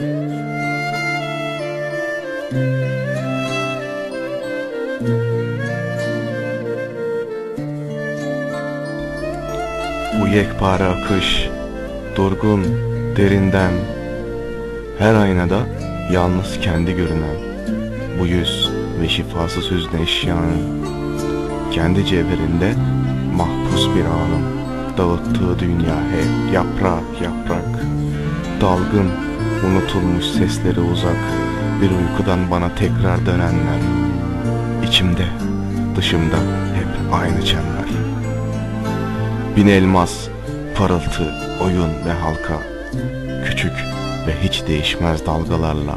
Bu yekpare akış, durgun, derinden, her aynada yalnız kendi görünen, bu yüz ve şifasız hüzn eşyanın, kendi cevherinde mahpus bir anın, dağıttığı dünya hep yaprak yaprak, dalgın, unutulmuş sesleri uzak, bir uykudan bana tekrar dönenler, içimde, dışımda hep aynı çember. Bin elmas, parıltı, oyun ve halka Küçük ve hiç değişmez dalgalarla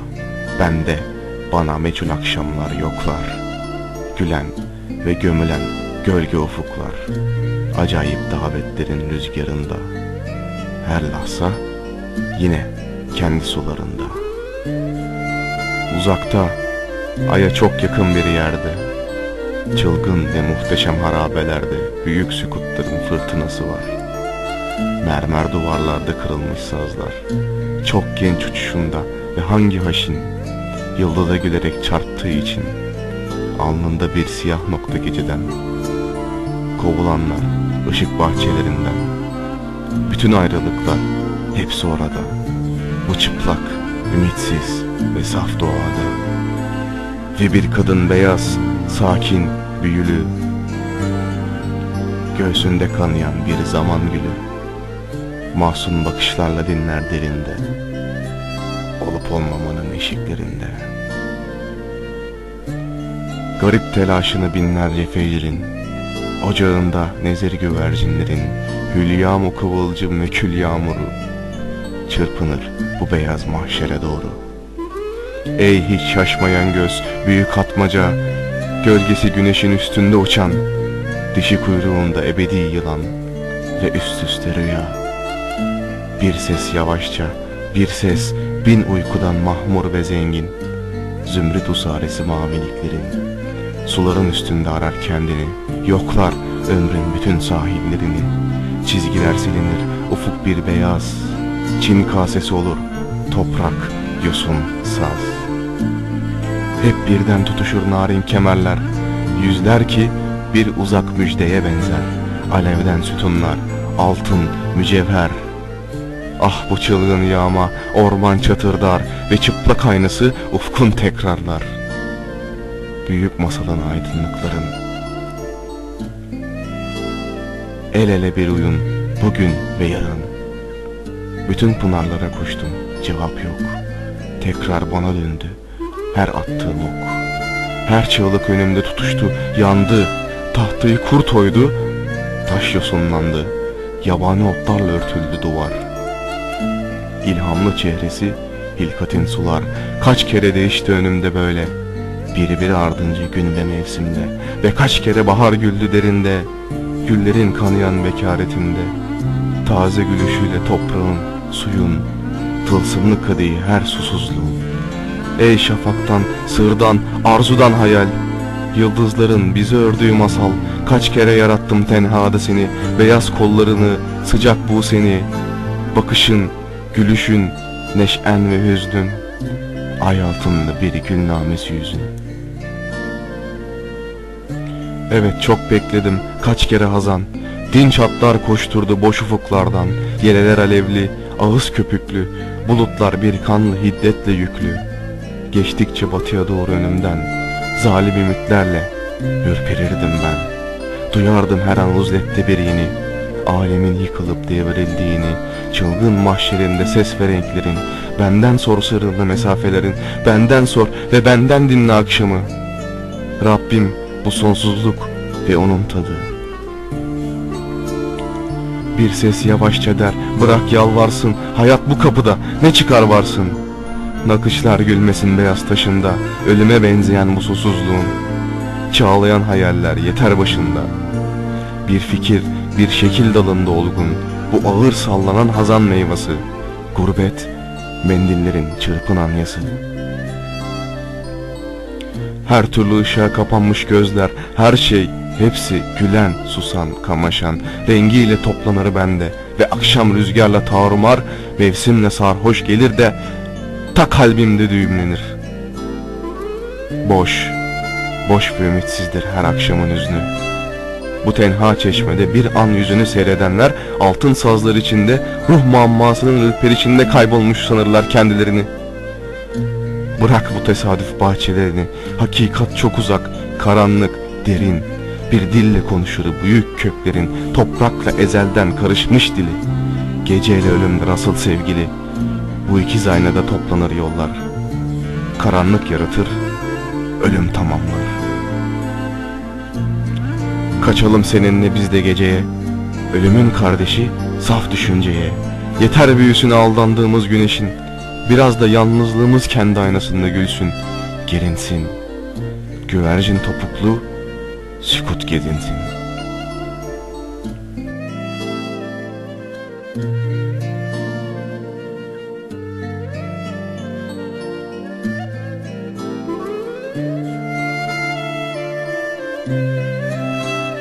Bende bana meçhul akşamlar yoklar. Gülen ve gömülen gölge ufuklar Acayip davetlerin rüzgarında. Her lahza yine kendi sularında Uzakta, aya çok yakın bir yerde Çılgın ve muhteşem harabelerde büyük sükutların fırtınası var. Mermer duvarlarda kırılmış sazlar. Çok genç uçuşunda ve hangi haşin yıldıza gülerek çarptığı için alnında bir siyah nokta geceden kovulanlar ışık bahçelerinden bütün ayrılıklar hepsi orada bu çıplak ümitsiz ve saf doğada. Ve bir kadın beyaz sakin, büyülü. Göğsünde kanayan bir zaman gülü. Mahzun bakışlarla dinler derinde. Olup olmamanın eşiklerinde. Garip telaşını binlerce fecrin Ocağında nezir güvercinlerin Hülya mu kıvılcım ve kül yağmuru Çırpınır bu beyaz mahşere doğru. Ey hiç şaşmayan göz, büyük atmaca Gölgesi güneşin üstünde uçan Dişi kuyruğunda ebedi yılan Ve üst üste rüya. Bir ses yavaşça Bir ses bin uykudan mahmur ve zengin Zümrüt usaresi maviliklerin Suların üstünde arar kendini Yoklar ömrün bütün sahillerini Çizgiler silinir ufuk bir beyaz Çin kasesi olur Toprak, yosun, saz. Hep birden tutuşur narin kemerler Yüzler ki bir uzak müjdeye benzer. Alevden sütunlar, altın, mücevher. Ah bu çılgın yağma, orman çatırdar Ve çıplak aynası ufkun tekrarlar. Büyük masalın aydınlıkların. El ele bir uyun, bugün ve yarın Bütün pınarlara koştum, cevap yok. Tekrar bana döndü. Her attığım ok. Her çığlık önümde tutuştu yandı. Tahtayı kurt oydu Taş yosunlandı. Yabani otlarla örtüldü duvar. İlhamlı çehresi Hilkatin sular. Kaç kere değişti önümde böyle. Biri bir ardınca gün ve mevsimde. Ve kaç kere bahar güldü derinde. Güllerin kanayan bekaretinde Taze gülüşüyle toprağın, suyun Tılsımlı kadehi her susuzluğun. Ey şafaktan, sırdan, arzudan hayal. Yıldızların bizi ördüğü masal. Kaç kere yarattım tenhada seni. Beyaz kollarını, sıcak bu seni. Bakışın, gülüşün, neşen ve hüznün. Ay altında bir gül namesi yüzün. Evet çok bekledim kaç kere hazan. Dinç atlar koşturdu boş ufuklardan. Yeleler alevli, ağız köpüklü Bulutlar bir kanlı hiddetle yüklü. Geçtikçe batıya doğru önümden Zalim ümitlerle ürperirdim ben. Duyardım her an uzlette bir yeni Alemin yıkılıp devrildiğini Çılgın mahşerinde ses ve renklerin Benden sor sırrını mesafelerin Benden sor ve benden dinle akşamı. Rabbim bu sonsuzluk ve onun tadı Bir ses yavaşça der. Bırak yalvarsın Hayat bu kapıda. Ne çıkar varsın? Nakışlar gülmesin beyaz taşında Ölüme benzeyen bu susuzluğun. Çağlayan hayaller yeter başında. Bir fikir bir şekil dalında olgun Bu ağır sallanan hazan meyvası. Gurbet mendillerin çırpınan yası. Her türlü ışığa kapanmış gözler Her şey hepsi gülen susan kamaşan Rengiyle toplanır bende Ve akşam rüzgarla tarumar Mevsimle sarhoş gelir de ta kalbimde düğümlenir. Boş, boş ve ümitsizdir her akşamın hüznü. Bu tenha çeşmede bir an yüzünü seyredenler altın sazlar içinde ruh muammasının ürperişinde kaybolmuş sanırlar kendilerini. Bırak bu tesadüf bahçelerini, hakikat çok uzak, karanlık, derin. Bir dille konuşur büyük köklerin, toprakla ezelden karışmış dili. Geceyle ölümdür asıl sevgili, bu ikiz aynada toplanır yollar. Karanlık yaratır, ölüm tamamlar. Kaçalım seninle biz de geceye, ölümün kardeşi saf düşünceye. Yeter büyüsün aldandığımız güneşin, biraz da yalnızlığımız kendi aynasında gülsün, gerinsin. Güvercin topuklu, sükut gedinsin.